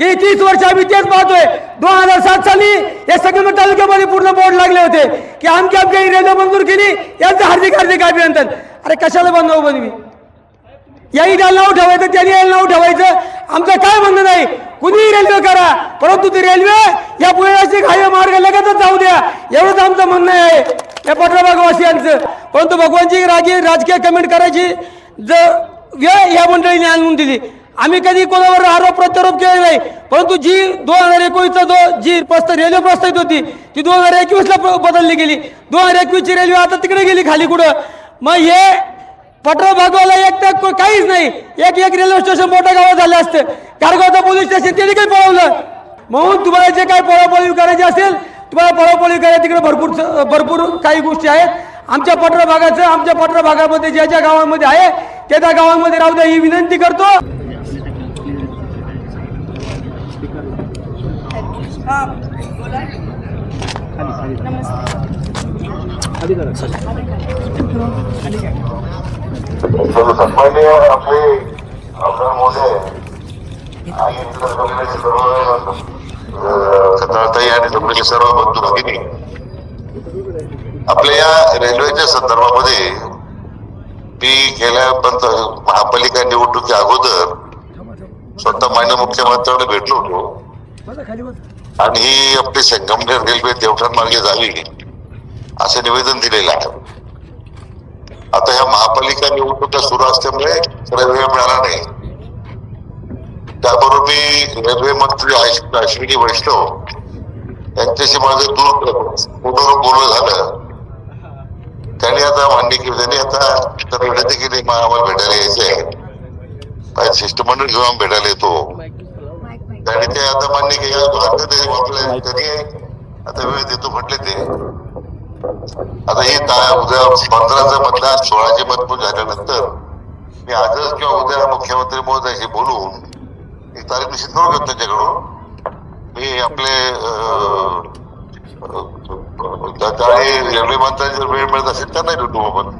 गेली तीस वर्ष आम्ही तेच पाहतोय. दोन हजार सात साली या सगळे तालुक्यामध्ये पूर्ण बोर्ड लागले होते की आमची आमची रेल्वे मंजूर केली यांचं हार्दिक हार्दिक अभिनंदन. अरे कशाला बनवू बनवी? याही त्याला नाव ठेवायचं त्यांनी याला नाव ठेवायचं. आमचं काय म्हणणं नाही. कुणीही रेल्वे करा परंतु ती रेल्वे या पुण्याची हायवे मार्ग लगेचच जाऊ द्या. एवढंच आमचं म्हणणं आहे. या पटराबागवासियांचं परंतु भगवानची राजी राजकीय कमेंट करायची जर वेळ या मंडळीने आणून दिली. आम्ही कधी कोणावर आरोप प्रत्यारोप केले नाही. परंतु जी दोन हजार एकोणीसचा जो जी प्रस्त रेल्वे प्रस्तावित होती ती दोन हजार एकवीसला बदलली गेली. दोन हजार एकवीसची रेल्वे आता तिकडे गेली खाली कुठं? मग हे पटरा भागवायला एक तर काहीच नाही. एक एक रेल्वे स्टेशन मोठ्या गावात झालं असतं. कारगावचं पोलीस स्टेशन त्यांनी काही पळवलं. म्हणून तुम्हाला जे काही पळापळी करायची असेल तुम्हाला पळापळी करायची तिकडे भरपूर भरपूर काही गोष्टी आहेत. आमच्या पटरा भागाचं आमच्या पटरा भागामध्ये ज्या ज्या गावांमध्ये आहे त्या त्या गावांमध्ये राहू द्या ही विनंती करतो. सन्मान्य आपले आमदार महोदय आणि इतर सर्व खताळताई आणि सर्व बंधू भगिनी आपल्या या रेल्वेच्या संदर्भामध्ये मी गेल्या पंत महापालिका निवडणुकी अगोदर स्वतः मान्य मुख्यमंत्र्यांना भेटलो होतो. आणि ही आपली संगमनेर रेल्वे देवठाण मार्गे जावी असं निवेदन दिलेलं आहे. आता ह्या महापालिका निवडणुका सुरू असल्यामुळे रेल्वे मिळाला नाही. त्याबरोबर मी रेल्वे मंत्री अश्विनी वैष्णव यांच्याशी माझं दूर फोनवर बोलणं झालं. त्यांनी आता मान्य केली. त्यांनी आता तर विनंती केली आम्हाला भेटायला यायचं आहे शिष्टमंडळ घेऊन भेटायला येतो. त्यांनी ते आता मान्य केलं हरकत आहे आपल्या कधी आता वेळ देतो म्हटले ते. आता ही ता- उद्या पंधराचं मतदान सोळाचे मतदान झाल्यानंतर मी आजच किंवा उद्या मुख्यमंत्री महोदयाशी बोलून एक तारीख निश्चित करू घेतो त्यांच्याकडून? मी आपले रेल्वे मंत्र्यांनी जर वेळ मिळत असेल तर नाही भेटू आपण.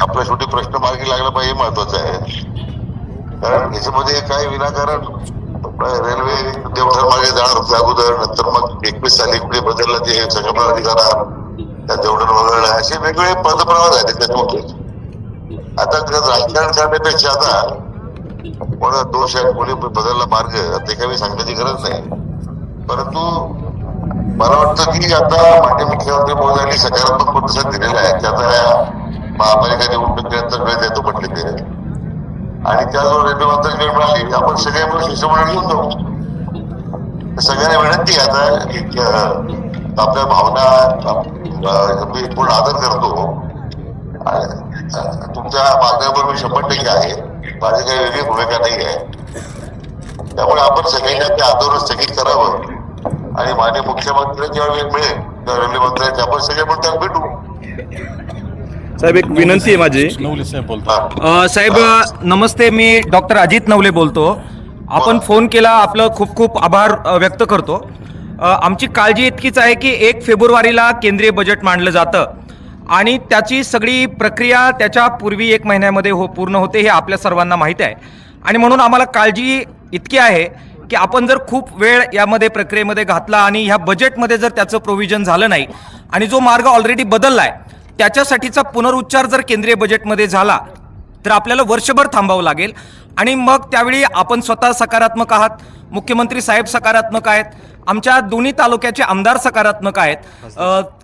आपला शेवटी प्रश्न मार्गी लागला पाहिजे महत्वाचं आहे. कारण याच्यामध्ये काय विनाकारण रेल्वे देवठाण मागे जाणार होते अगोदर नंतर मग एकवीस साली कुठे बदललं ते संगमनेर अधिकारा त्या देवठाण वगळलं. असे वेगवेगळे पदप्रवाह झाले त्याच्यामध्ये. आता राजकारण करण्यापेक्षा आता कोणा दोष आहे कोणी बदलला मार्ग ते काही सांगण्याची गरज नाही. परंतु मला वाटतं की आता मान्य मुख्यमंत्री मोदयांनी सकारात्मक प्रतिसाद दिलेला आहे. त्याचा आता महापालिका निवडणुकीनंतर वेळ देतो म्हटले ते. आणि त्याजवळ रेल्वे मंत्री वेळ मिळाली. आपण सगळे मिळून शिष्टमंडळ घेऊन जाऊ. सगळ्यांना विनंती आता आपल्या भावना मी पूर्ण आदर करतो. तुमच्या मागण्यावर मी शंभर टक्के आहे. माझी काही वेगळी भूमिका नाही आहे. त्यामुळे आपण सगळ्यांनी ते आदर स्थगित करावं. आणि माननीय मुख्यमंत्री जेव्हा वेळ मिळेल रेल्वे मंत्र्यांचे आपण सगळे मिळून भेटू. साहेब एक विनंती आहे माझी. नवले साहेब बोलतो. अ, साहेब नमस्ते मी डॉक्टर अजित नवले बोलतो. आपण फोन केला आपलं खूप खूप आभार अ, व्यक्त करतो. अ, आमची काळजी इतकीच आहे की एक फेब्रुवारीला केंद्रीय बजेट मांडलं जातं. आणि त्याची सगळी प्रक्रिया त्याच्या पूर्वी एक महिन्यामध्ये हो पूर्ण होते हे आपल्या सर्वांना माहीत आहे. आणि म्हणून आम्हाला काळजी इतकी आहे की आपण जर खूप वेळ यामध्ये प्रक्रियेमध्ये घातला आणि ह्या बजेटमध्ये जर त्याचं प्रोव्हिजन झालं नाही आणि जो मार्ग ऑलरेडी बदलला आहे त्याच्यासाठीचा पुनरुच्चार जर केंद्रीय बजेटमध्ये झाला तर आपल्याला वर्षभर थांबावं लागेल. आणि मग त्यावेळी आपण स्वतः सकारात्मक आहात मुख्यमंत्री साहेब सकारात्मक आहेत आमच्या दोन्ही तालुक्याचे आमदार सकारात्मक आहेत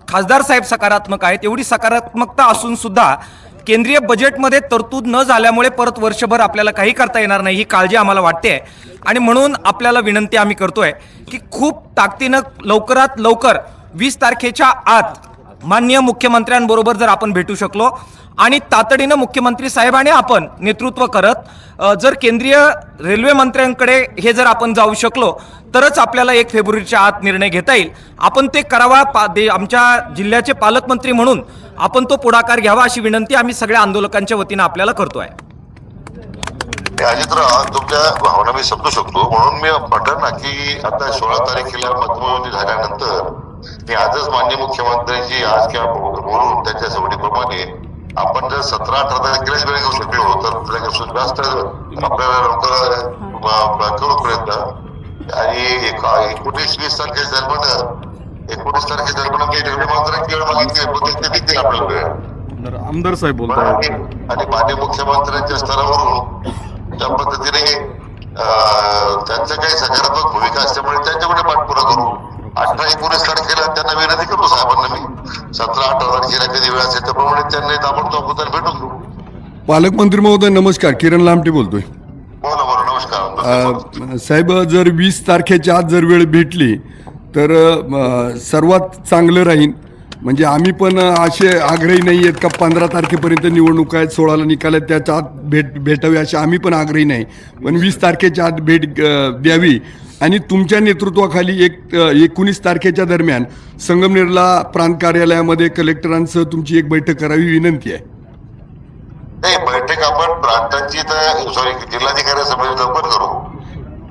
खासदार साहेब सकारात्मक आहेत एवढी सकारात्मकता असून सुद्धा केंद्रीय बजेटमध्ये तरतूद न झाल्यामुळे परत वर्षभर आपल्याला काही करता येणार नाही ही काळजी आम्हाला वाटते. आहे आणि म्हणून आपल्याला विनंती आम्ही करतोय की खूप ताकदीनं लवकरात लवकर वीस तारखेच्या आत माननीय मुख्यमंत्र्यांबरोबर जर आपण भेटू शकलो आणि तातडीनं मुख्यमंत्री साहेबांनी आपण नेतृत्व करत जर केंद्रीय रेल्वे मंत्र्यांकडे हे जर आपण जाऊ शकलो तरच आपल्याला एक फेब्रुवारीच्या आत निर्णय घेता येईल. आपण ते करावा पा दे आमच्या जिल्ह्याचे पालकमंत्री म्हणून आपण तो पुढाकार घ्यावा अशी विनंती आम्ही सगळ्या आंदोलकांच्या वतीनं आपल्याला करतोय. अजितराव तुमच्या भावना मी समजू शकतो. म्हणून मी म्हटलं ना की आता सोळा तारखेला मतमोजणी झाल्यानंतर मी आजच मान्य मुख्यमंत्र्यांची आज किंवा बोलून त्यांच्या सवडीप्रमाणे आपण जर सतरा अठरा तारखेलाच वेळ घेऊ शकलो तर आपल्याला लवकर करू प्रयत्न आणि एक- एकोणीस वीस तारखेच्या दरम्यान एकोणीस तारखेच्या दरम्यान काही रेल्वे मंत्र्यांची वेळ मागितली पण ते देतील आपल्याला वेळ आमदार साहेब आणि बोलताय. आणि माननीय मुख्यमंत्र्यांच्या स्तरावरून त्या पद्धतीने अं, त्यांचं काही सकारात्मक भूमिका असल्यामुळे त्यांच्याकडे पाठपुरा करू. अठरा एकोणीस तारखेला त्यांना विनंती करतो साहेबांना मी. सतरा अठरा तारखेला कधी वेळ असेल त्याप्रमाणे त्यांनी ताबडतोब त्यांना भेटून घेऊ. पालकमंत्री महोदय नमस्कार. किरण लामटे बोलतोय. बोला बोला नमस्कार. अ, साहेब जर वीस तारखेच्या आत जर वेळ भेटली तर सर्वात चांगलं राहील म्हणजे आम्ही पण असे आग्रही नाही आहेत का पंधरा तारखेपर्यंत निवडणूक आहेत सोळाला निकाल आहेत त्याच्या आत भेट भेटावी असे आम्ही पण आग्रही नाही. पण वीस तारखेच्या आत भेट द्यावी. आणि तुमच्या नेतृत्वाखाली एक एकोणीस तारखेच्या दरम्यान संगमनेरला प्रांत कार्यालयामध्ये कलेक्टरांसह तुमची एक बैठक करावी विनंती आहे. नाही बैठक आपण प्रांतांची तर सॉरी जिल्हाधिकारी लवकर करू.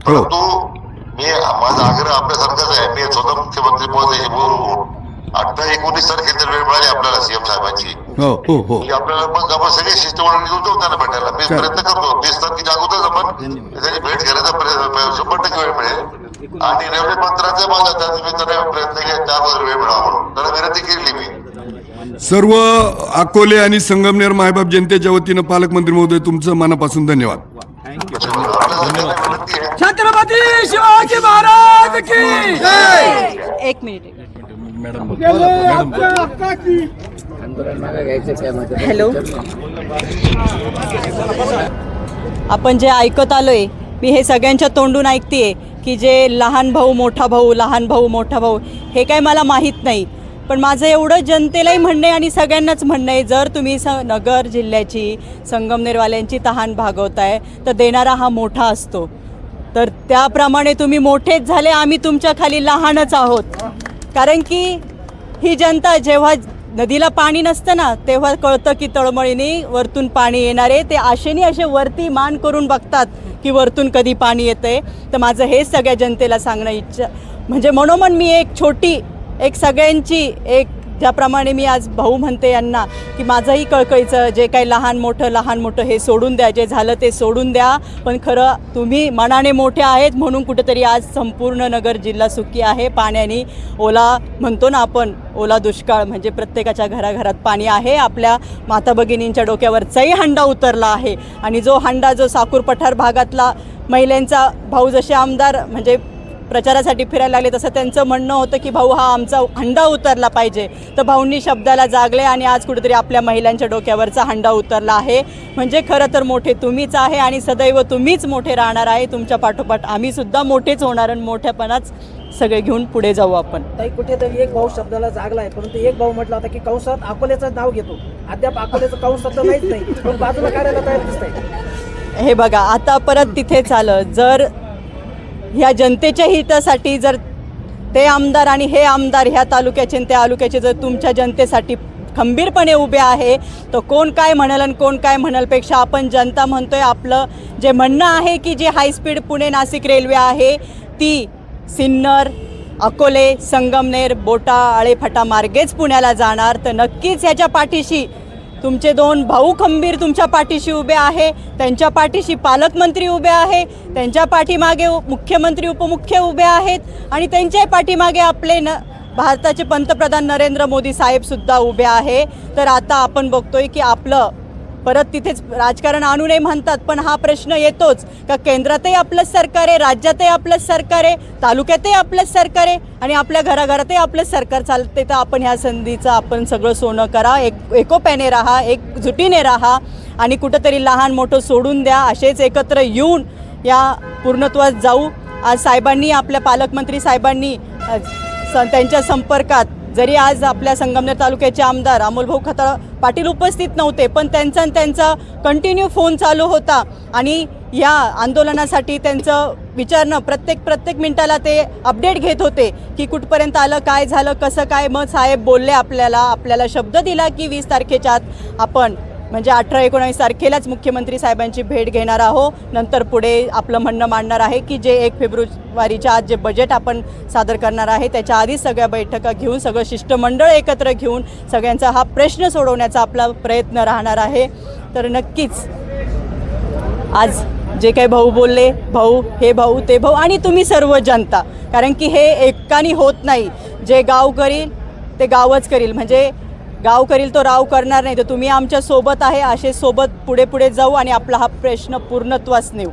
परंतु मी माझा आग्रह आपल्यासारखाच आहे. मी स्वतः मुख्यमंत्री महोदय अठरा एकोणीस तारखेला वेळ मिळाली आपल्याला सीएम साहेबांची. हो हो हो. की आपल्याला मग आपण सगळे शिष्टमंडळ घेऊन जाऊ त्यांना भेटायला. मी प्रयत्न करतो. वीस तारखेच्या अगोदर आपण. त्याची भेट घेण्याचा प्रयत्न शंभर टक्के वेळ मिळेल. आणि रेल्वे मंत्र्याचा माझा त्या निमित्ताने प्रयत्न केला. त्या अगोदर वेळ मिळावा म्हणून. त्याला विनंती केली मी. सर्व अकोले आणि संगमनेर मायबाप जनतेच्या वतीनं पालकमंत्री महोदय तुमचं मनापासून धन्यवाद. छत्रपती शिवाजी महाराज की एक मिनिट. हॅलो आपण जे ऐकत आलोय मी हे सगळ्यांच्या तोंडून ऐकते की जे लहान भाऊ मोठा भाऊ लहान भाऊ मोठा भाऊ हे काय मला माहीत नाही. पण माझं एवढं जनतेलाही म्हणणं आहे आणि सगळ्यांनाच म्हणणं आहे जर तुम्ही स नगर जिल्ह्याची संगमनेरवाल्यांची तहान भागवताय तर देणारा हा मोठा असतो. तर त्याप्रमाणे तुम्ही मोठेच झाले आम्ही तुमच्या खाली लहानच आहोत. कारण की ही जनता जेव्हा नदीला पाणी नसतं ना तेव्हा कळतं की तळमळीने वरतून पाणी येणारे ते आशेने असे वरती मान करून बघतात की वरतून कधी पाणी येतं आहे तर माझं हे सगळ्या जनतेला सांगणं इच्छा म्हणजे मनोमन मी एक छोटी एक सगळ्यांची एक ज्याप्रमाणे मी आज भाऊ म्हणते यांना की माझंही कळकळीचं जे काही लहान मोठं लहान मोठं हे सोडून द्या जे झालं ते सोडून द्या. पण खरं तुम्ही मनाने मोठे आहेत म्हणून कुठेतरी आज संपूर्ण नगर जिल्हा सुखी आहे. पाण्याने ओला म्हणतो ना आपण ओला दुष्काळ म्हणजे प्रत्येकाच्या घराघरात पाणी आहे. आपल्या माता भगिनींच्या डोक्यावरचाही हंडा उतरला आहे. आणि जो हंडा जो साकूर पठार भागातला महिलांचा भाऊ जसे आमदार म्हणजे प्रचारासाठी फिरायला लागले तसं त्यांचं म्हणणं होतं की भाऊ हा आमचा हंडा उतरला पाहिजे. तर भाऊंनी शब्दाला जागले आणि आज कुठेतरी आपल्या महिलांच्या डोक्यावरचा हंडा उतरला आहे. म्हणजे खरं तर मोठे तुम्हीच आहे आणि सदैव तुम्हीच मोठे राहणार आहे. तुमच्या पाठोपाठ आम्ही सुद्धा मोठेच होणार आणि मोठ्यापणाच सगळे घेऊन पुढे जाऊ आपण. ताई कुठेतरी एक भाऊ शब्दाला जागला आहे. परंतु एक भाऊ म्हटला होता की कंसात अकोल्याचं नाव घेतो. अद्याप अकोल्याचं कंस तर नाहीच नाही. पण बाजूला काढायला तयार दिसतंय. हे बघा आता परत तिथेच आलं जर ह्या जनतेच्या हितासाठी जर ते आमदार आणि हे आमदार ह्या तालुक्याचे आणि त्या तालुक्याचे जर तुमच्या जनतेसाठी खंबीरपणे उभे आहे तर कोण काय म्हणाल आणि कोण काय म्हणालपेक्षा आपण जनता म्हणतोय आपलं जे म्हणणं आहे की जे हायस्पीड पुणे नाशिक रेल्वे आहे ती सिन्नर अकोले संगमनेर बोटा आळेफटा मार्गेच पुण्याला जाणार. तर नक्कीच ह्याच्या पाठीशी तुमचे दोन भाऊ खंबीर तुमच्या पाठीशी उभे आहे त्यांच्या पाठीशी पालकमंत्री उभे आहे त्यांच्या पाठीमागे मुख्यमंत्री उपमुख्य उभे आहेत आणि त्यांच्या पाठीमागे आपले न भारताचे पंतप्रधान नरेंद्र मोदी साहेबसुद्धा उभे आहे. तर आता आपण बघतोय की आपलं परत तिथेच राजकारण आणू नये म्हणतात पण हा प्रश्न येतोच. का केंद्रातही आपलंच सरकार आहे राज्यातही आपलंच सरकार आहे तालुक्यातही आपलंच सरकार आहे आणि आपल्या घराघरातही आपलंच सरकार चालते. तर आपण ह्या संधीचं आपण सगळं सोनं करा एक एकोप्याने राहा एकजुटीने राहा आणि कुठंतरी लहान मोठं सोडून द्या असेच एकत्र येऊन या पूर्णत्वात जाऊ. आज साहेबांनी आपल्या पालकमंत्री साहेबांनी स त्यांच्या संपर्कात जरी आज आपल्या संगमनेर तालुक्याचे आमदार अमोलभाऊ खताळ पाटील उपस्थित नव्हते पण त्यांचा आणि त्यांचा कंटिन्यू फोन चालू होता आणि या आंदोलनासाठी त्यांचं विचारणं प्रत्येक प्रत्येक मिनिटाला ते अपडेट घेत होते की कुठपर्यंत आलं काय झालं कसं काय मग साहेब बोलले आपल्याला आपल्याला शब्द दिला की वीस तारखेच्या आत आपण म्हणजे अठरा एकोणावीस तारखेलाच मुख्यमंत्री साहेबांची भेट घेणार आहोत. नंतर पुढे आपलं म्हणणं मांडणार आहे की जे एक फेब्रुवारीच्या आज जे बजेट आपण सादर करणार आहे त्याच्या आधी सगळ्या बैठका घेऊन सगळं शिष्टमंडळ एकत्र घेऊन सगळ्यांचा हा प्रश्न सोडवण्याचा आपला प्रयत्न राहणार आहे. तर नक्कीच आज जे काही भाऊ बोलले भाऊ हे भाऊ ते भाऊ आणि तुम्ही सर्व जनता. कारण की हे एकानी होत नाही. जे गाव करील ते गावच करील. म्हणजे गाव करील तो राव करणार नाही. तर तुम्ही आमच्यासोबत आहे. असे सोबत पुढे पुढे जाऊ आणि आपला हा प्रश्न पूर्णत्वास नेऊ.